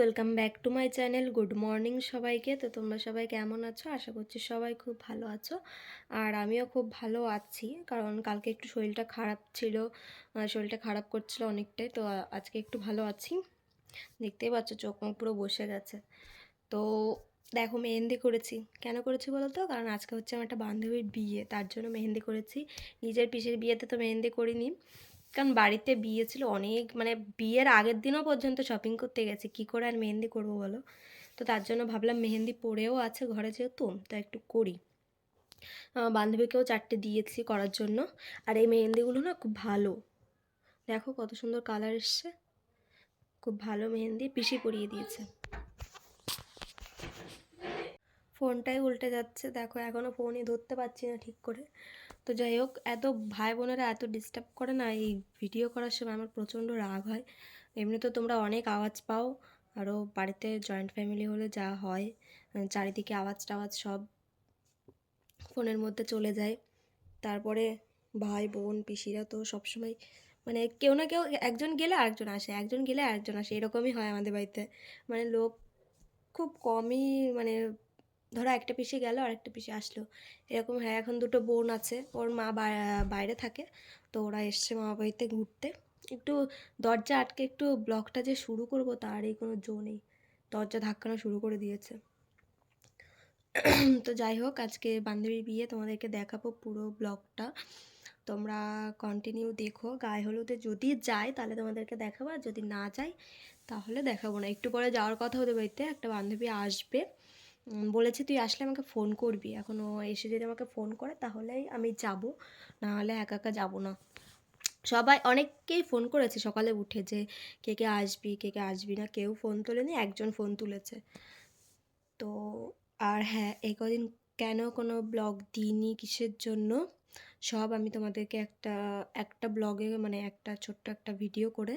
Welcome back to my channel good morning সবাইকে। তো তোমরা সবাই কেমন আছো? আশা করছি সবাই খুব ভালো আছো। আর আমিও খুব ভালো আছি, কারণ কালকে একটু শরীরটা খারাপ ছিল শরীরটা খারাপ করছিল অনেকটাই, তো আজকে একটু ভালো আছি। দেখতেই পাচ্ছ চোখ মুখ পুরো বসে গেছে। তো দেখো, মেহেন্দি করেছি। কেন করেছি বলো তো কারণ আজকে হচ্ছে আমার একটা বান্ধবীর বিয়ে, তার জন্য মেহেন্দি করেছি। নিজের পিসের বিয়েতে তো মেহেন্দি করিনি। কারণ বাড়িতে বিয়ে ছিল অনেক মানে বিয়ের আগের দিনও পর্যন্ত শপিং করতে গেছি। কি করে আর মেহেন্দি করব বলো? তো তার জন্য ভাবলাম মেহেন্দি পরেও আছে ঘরে যেহেতু, তা একটু করি। বান্ধবীকেও চারটে দিয়েছি করার জন্য। আর এই মেহেন্দিগুলো না খুব ভালো। দেখো কত সুন্দর কালার এসছে। খুব ভালো মেহেন্দি, পিসি পরিয়ে দিয়েছে। ফোনটাই উল্টে যাচ্ছে। দেখো এখনও ফোনই ধরতে পারছি না ঠিক করে। তো যাই হোক, এত ভাই বোনেরা এত ডিস্টার্ব করে না, এই ভিডিও করার সময় আমার প্রচণ্ড রাগ হয়। এমনি তো তোমরা অনেক আওয়াজ পাও আরও বাড়িতে জয়েন্ট ফ্যামিলি হলে যা হয় চারিদিকে আওয়াজ টাওয়াজ সব ফোনের মধ্যে চলে যায়। তারপরে ভাই বোন, পিসিরা তো সবসময় মানে কেউ না কেউ একজন গেলে আরেকজন আসে, একজন গেলে আরেকজন আসে, এরকমই হয় আমাদের বাড়িতে। মানে লোক খুব কমই মানে ধরো একটা পিসে গেল আর একটা পিসি আসলো। এরকম হ্যাঁ এখন দুটো বোন আছে, ওর মা বাইরে থাকে। তো ওরা এসছে মামা বাড়িতে ঘুরতে। একটু দরজা আটকে একটু ব্লগটা যে শুরু করব তারই কোনো জো নেই। দরজা ধাক্কানো শুরু করে দিয়েছে। তো যাই হোক, আজকে বান্ধবীর বিয়ে, তোমাদেরকে দেখাবো পুরো ব্লগটা তোমরা কন্টিনিউ দেখো, গায়ে হলুদে যদি যাই তাহলে তোমাদেরকে দেখাবো, আর যদি না যাই তাহলে দেখাবো না। একটু পরে যাওয়ার কথা ওদের বাড়িতে, একটা বান্ধবী আসবে। বলেছে, তুই আসলে আমাকে ফোন করবি। এখন ও এসে যদি আমাকে ফোন করে তাহলেই আমি যাব। না হলে একা একা যাব না। সবাই অনেককেই ফোন করেছে সকালে উঠে যে, কে কে আসবি, কে কে আসবি না? কেউ ফোন তোলেনি, একজন ফোন তুলেছে। তো আর হ্যাঁ এই কদিন কেন কোনো ব্লগ দিইনি কিসের জন্য? সব আমি তোমাদেরকে একটা একটা ব্লগে মানে একটা ছোট্ট একটা ভিডিও করে,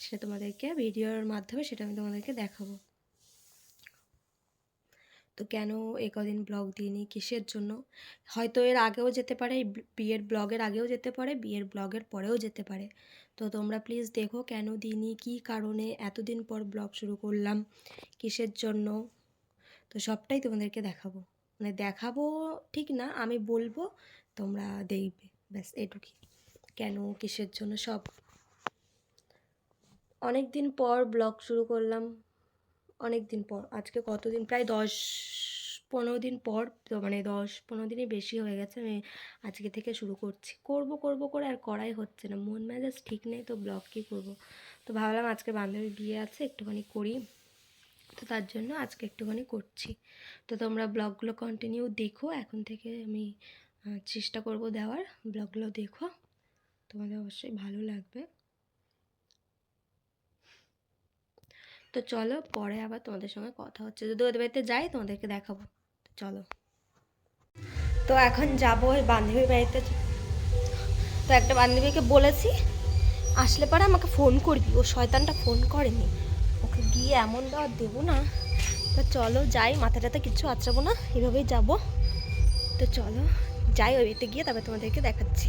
সেটা তোমাদেরকে ভিডিওর মাধ্যমে সেটা আমি তোমাদেরকে দেখাবো। তো কেন এ কদিন ব্লগ দিইনি? কিসের জন্য? হয়তো এর আগেও যেতে পারে বিয়ের ব্লগের আগেও যেতে পারে, বিয়ের ব্লগের পরেও যেতে পারে। তো তোমরা প্লিজ দেখো কেন দিইনি, কী কারণে এতদিন পর ব্লগ শুরু করলাম, কিসের জন্য? তো সবটাই তোমাদেরকে দেখাবো। মানে দেখাবো ঠিক না, আমি বলব, তোমরা দেখবে। ব্যাস, এটুকুই। কেন, কিসের জন্য, সব। অনেক দিন পর ব্লগ শুরু করলাম। অনেক দিন পর, আজকে কতদিন? প্রায় দশ, পনেরো দিন পর, তো মানে দশ, পনেরো দিনই বেশি হয়ে গেছে, আমি আজকে থেকে শুরু করছি। করব করব করে আর করাই হচ্ছে না, মন মেজাজ ঠিক নেই, তো ব্লগ কী করব? তো ভাবলাম আজকে বান্ধবী বিয়ে আছে, একটুখানি করি, তো তার জন্য আজকে একটুখানি করছি। তো তোমরা ব্লগগুলো কন্টিনিউ দেখো, এখন থেকে আমি চেষ্টা করব দেওয়ার, ব্লগগুলো দেখো, তোমাদের অবশ্যই ভালো লাগবে। তো চলো পরে আবার তোমাদের সঙ্গে কথা হচ্ছে। যদি ওদের বাড়িতে যাই, তোমাদেরকে দেখাবো। চলো। তো এখন যাব ওই বান্ধবীর বাড়িতে। তো একটা বান্ধবীকে বলেছি, আসলে পরে আমাকে ফোন করবি। ও শয়তানটা ফোন করেনি। ওকে গিয়ে এমন দেওয়া দেবো না। তো চলো যাই মাথাটাতে কিচ্ছু আঁচড়াবো না। এভাবেই যাব। তো চলো, যাই ওই গিয়ে তারপর তোমাদেরকে দেখাচ্ছি।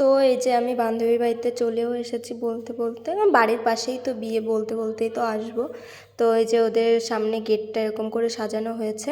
তো এই যে আমি বান্ধবীর বাড়িতে চলেও এসেছি বলতে বলতে বাড়ির পাশেই তো বিয়ে বলতে, বলতেই তো আসব। তো এই যে ওদের সামনে গেটটা এরকম করে সাজানো হয়েছে।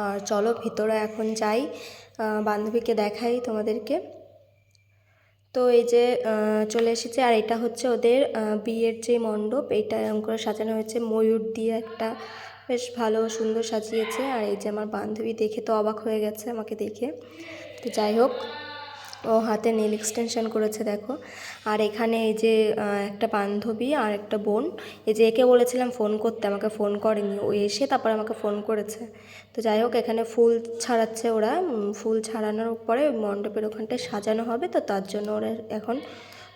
আর চলো ভিতরে এখন যাই বান্ধবীকে দেখাই তোমাদেরকে। তো এই যে চলে এসেছে আর এটা হচ্ছে ওদের বিয়ের যে মণ্ডপ, এটা এরকম করে সাজানো হয়েছে। ময়ূর দিয়ে একটা বেশ ভালো সুন্দর সাজিয়েছে। আর এই যে আমার বান্ধবী দেখে তো অবাক হয়ে গেছে আমাকে দেখে। তো যাই হোক। ও হাতে নেল এক্সটেনশন করেছে, দেখো। আর এখানে এই যে একটা বান্ধবী আর একটা বোন, এই যে একে বলেছিলাম ফোন করতে, আমাকে ফোন করেনি। ও এসে তারপর আমাকে ফোন করেছে। তো যাই হোক, এখানে ফুল ছাড়াচ্ছে ওরা। ফুল ছাড়ানোর পরে মণ্ডপের ওখানটায় সাজানো হবে, তো তার জন্য ওরা এখন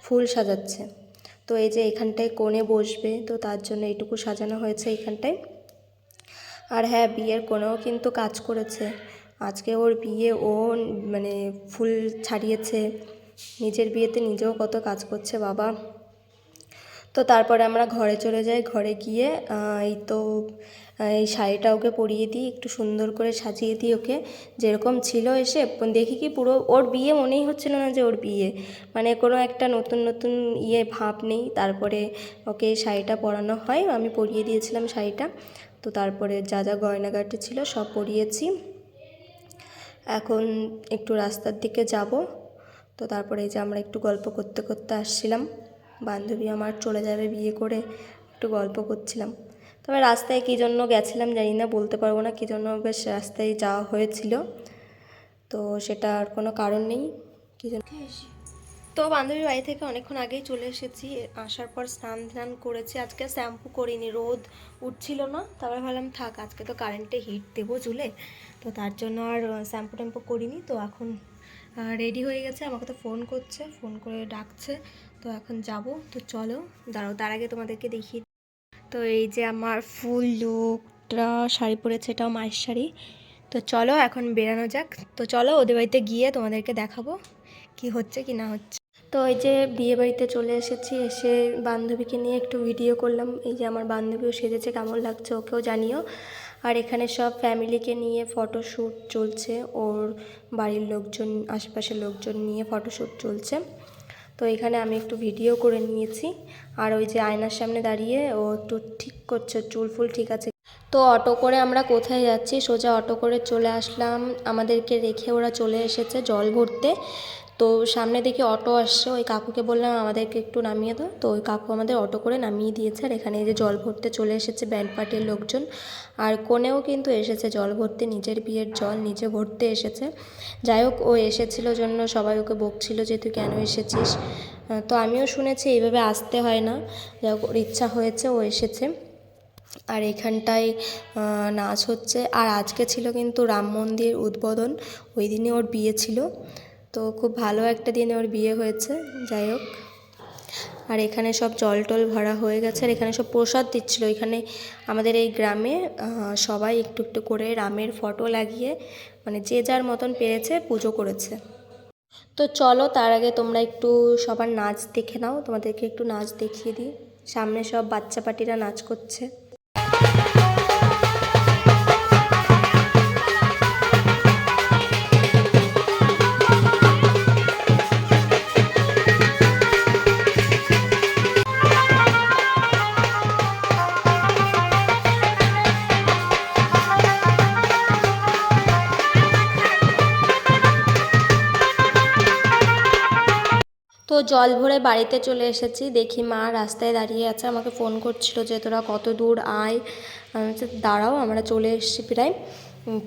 ফুল সাজাচ্ছে। তো এই যে এখানটায় কোণে বসবে, তো তার জন্য এইটুকু সাজানো হয়েছে এখানটায়। আর হ্যাঁ বিয়ের কোণেও কিন্তু কাজ করেছে। আজকে ওর বিয়ে, ও মানে ফুল ছাড়িয়েছে। নিজের বিয়েতে নিজেও কত কাজ করছে বাবা। তো তারপরে আমরা ঘরে চলে যাই। ঘরে গিয়ে এই তো এই শাড়িটা ওকে পরিয়ে দিই, একটু সুন্দর করে সাজিয়ে দিই ওকে। যেরকম ছিল এসে দেখি কি পুরো ওর বিয়ে মনেই হচ্ছিল না যে ওর বিয়ে। মানে কোনো একটা নতুন নতুন ইয়ে ভাব নেই। তারপরে ওকে শাড়িটা পরানো হয়। আমি পরিয়ে দিয়েছিলাম শাড়িটা। তো তারপরে যা যা গয়নাগাটি ছিল সব পরিয়েছি। এখন একটু রাস্তার দিকে যাব। তো তারপরে এই যে আমরা একটু গল্প করতে করতে আসছিলাম। বান্ধবী আমার চলে যাবে বিয়ে করে একটু গল্প করছিলাম। তবে রাস্তায় কী জন্য গেছিলাম জানি না, বলতে পারব না কী জন্য, বেশ রাস্তায় যাওয়া হয়েছিল। তো সেটা আর কোনো কারণ নেই। কী জন্য তো বান্ধবীর বাড়ি থেকে অনেকক্ষণ আগেই চলে এসেছি। আসার পর স্নান ধান করেছি। আজকে শ্যাম্পু করিনি, রোদ উঠছিল না। তারপরে ভাবলাম, থাক, আজকে তো কারেন্টে হিট দেবো চুলে। তো তার জন্য আর শ্যাম্পু ট্যাম্পু করিনি। তো এখন রেডি হয়ে গেছে। আমাকে তো ফোন করছে ফোন করে ডাকছে। তো এখন যাব। তো চলো, দাঁড়াও, তার আগে তোমাদেরকে দেখি। তো এই যে আমার ফুল লুকটা, শাড়ি পরেছে, এটাও মায়ের শাড়ি। তো চলো, এখন বেরানো যাক। তো চলো, ওদের বাড়িতে গিয়ে তোমাদেরকে দেখাবো, কি হচ্ছে, কি না হচ্ছে। তো এই যে বিয়ে বাড়িতে চলে এসেছি, এসে বান্ধবীকে নিয়ে একটু ভিডিও করলাম। এই যে আমার বান্ধবীও সেজেছে, কেমন লাগছে ওকেও জানিও। আর এখানে সব ফ্যামিলিকে নিয়ে ফটোশ্যুট চলছে। ওর বাড়ির লোকজন, আশেপাশের লোকজন নিয়ে ফটোশ্যুট চলছে। তো এখানে আমি একটু ভিডিও করে নিয়েছি। আর ওই যে আয়নার সামনে দাঁড়িয়ে ও একটু ঠিক করছে, চুল ফুল ঠিক আছে। তো অটো করে আমরা কোথায় যাচ্ছি? সোজা অটো করে চলে আসলাম। আমাদেরকে রেখে ওরা চলে এসেছে জল ভরতে। তো সামনে দেখি অটো আসছে। ওই কাকুকে বললাম, আমাদেরকে একটু নামিয়ে দাও। তো ওই কাকু আমাদের অটো করে নামিয়ে দিয়েছে। আর এখানে যে জল ভরতে চলে এসেছে ব্যান্ড পার্টির লোকজন। আর কোনেও কিন্তু এসেছে জল ভরতে, নিজের বিয়ের জল নিজে ভরতে এসেছে। যাই হোক, ও এসেছিল জন্য সবাই ওকে বকছিল যে, তুই কেন এসেছিস? তো আমিও শুনেছি, এইভাবে আসতে হয় না। যাই হোক, ওর ইচ্ছা হয়েছে, ও এসেছে। আর এখানটায় নাচ হচ্ছে। আর আজকে ছিল কিন্তু রাম মন্দির উদ্বোধন। ওই দিনে ওর বিয়ে ছিল। তো খুব ভালো একটা দিনে ওর বিয়ে হয়েছে, যাই হোক। আর এখানে সব জল টল ভরা হয়ে গেছে, আর এখানে সব প্রসাদ দিচ্ছিল। এখানে আমাদের এই গ্রামে সবাই একটু একটু করে রামের ফটো লাগিয়ে মানে যে যার মতন পেরেছে পুজো করেছে। তো চলো, তার আগে তোমরা একটু সবার নাচ দেখে নাও। তোমাদেরকে একটু নাচ দেখিয়ে দিই। সামনে সব বাচ্চা পাটিরা নাচ করছে। তো জল ভরে বাড়িতে চলে এসেছি। দেখি মা রাস্তায় দাঁড়িয়ে আছে আমাকে ফোন করছিল যে তোরা কত দূর আয়। বলছি, দাঁড়াও আমরা চলে এসেছি প্রায়।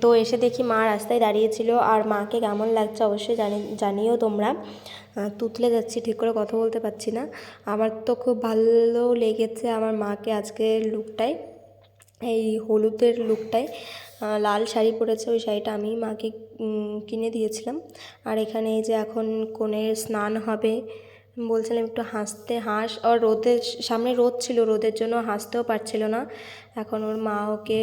তো এসে দেখি মা রাস্তায় দাঁড়িয়েছিল। আর মাকে কেমন লাগছে অবশ্যই জানি জানিও তোমরা। তুতলে যাচ্ছি ঠিক করে কথা বলতে পারছি না। আমার তো খুব ভালো লেগেছে আমার মাকে আজকের লুকটাই এই হলুদের লুকটায় লাল শাড়ি পরেছে, ওই শাড়িটা আমি মাকে কিনে দিয়েছিলাম। আর এখানে এই যে এখন কনের স্নান হবে, বলছিলাম একটু হাসতে হাস, আর রোদের সামনে রোদ ছিল, রোদের জন্য হাসতেও পারছিল না। এখন ওর মা ওকে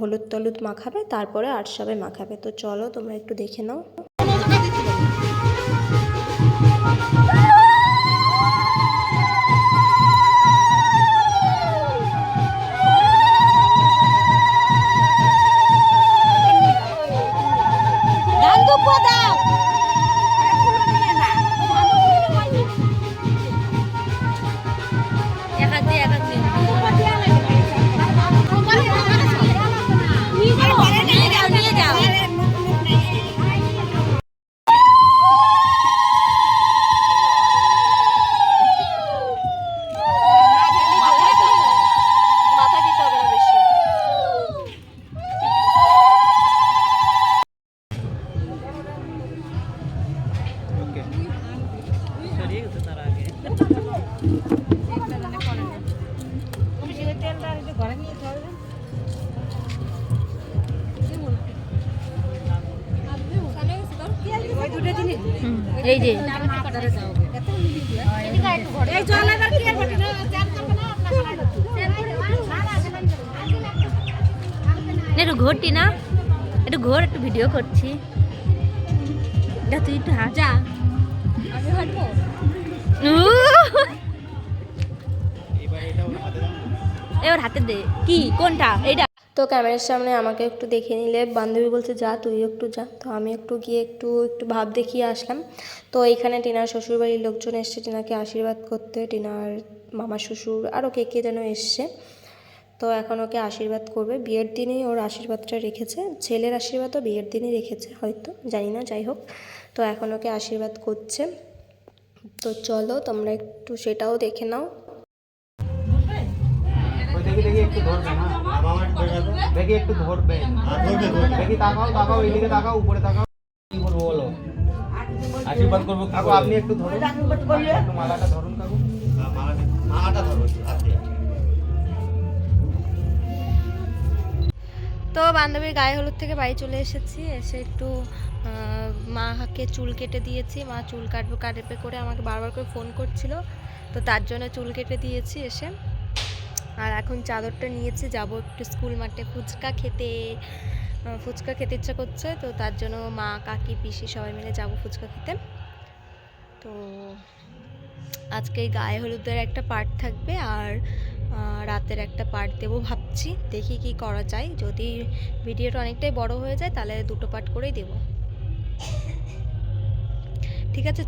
হলুদ টলুদ মাখাবে, তারপরে আটসাবে মাখাবে। তো চলো তোমরা একটু দেখে নাও। এই যে। একটু ঘুরটি না। একটু ঘোর একটু ভিডিও করছি। এটা তুই একটু হাজা এবার হাতে দে। কি কোনটা? এইটা? তো ক্যামেরার সামনে আমাকে একটু দেখে নিলে। বান্ধবী বলছে, যা তুই একটু যা। তো আমি একটু গিয়ে একটু একটু ভাব দেখিয়ে আসলাম। তো এখানে টিনার শ্বশুরবাড়ির লোকজন এসছে, টিনাকে আশীর্বাদ করতে। টিনার মামা শ্বশুর আরও কে কে যেন এসছে। তো এখন ওকে আশীর্বাদ করবে। বিয়ের দিনেই ওর আশীর্বাদটা রেখেছে। ছেলের আশীর্বাদও বিয়ের দিনই রেখেছে, হয়তো, জানি না, যাই হোক। তো এখন ওকে আশীর্বাদ করছে। তো চলো, তোমরা একটু সেটাও দেখে নাও। দেখি দেখি, একটু ধরবে না। দেখি একটু ধরবে। দেখি তাকাও তাকাও এইদিকে তাকাও উপরে তাকাও। কি বলব বলো? আশীর্বাদ করব কাকু আপনি একটু ধরুন। একটু মালাটা ধরুন কাকু। তো বান্ধবীর গায়ে হলুদ থেকে বাড়ি চলে এসেছি। এসে একটু মাকে চুল কেটে দিয়েছি। মা চুল কাটবো কাটবে করে আমাকে বারবার করে ফোন করছিল। তো তার জন্য চুল কেটে দিয়েছি এসে। আর এখন চাদরটা নিয়েছে, যাব একটু স্কুল মাঠে ফুচকা খেতে ফুচকা খেতে ইচ্ছা করছে, তো তার জন্য মা, কাকি, পিসি সবাই মিলে যাব ফুচকা খেতে। তো আজকে গায়ে হলুদের একটা পার্ট থাকবে আর রাতের একটা পার্ট দেবো ভাবছি, দেখি কি করা যায়। যদি ভিডিওটা অনেকটাই বড় হয়ে যায়, তাহলে দুটো পার্ট করেই দেবো। ঠিক আছে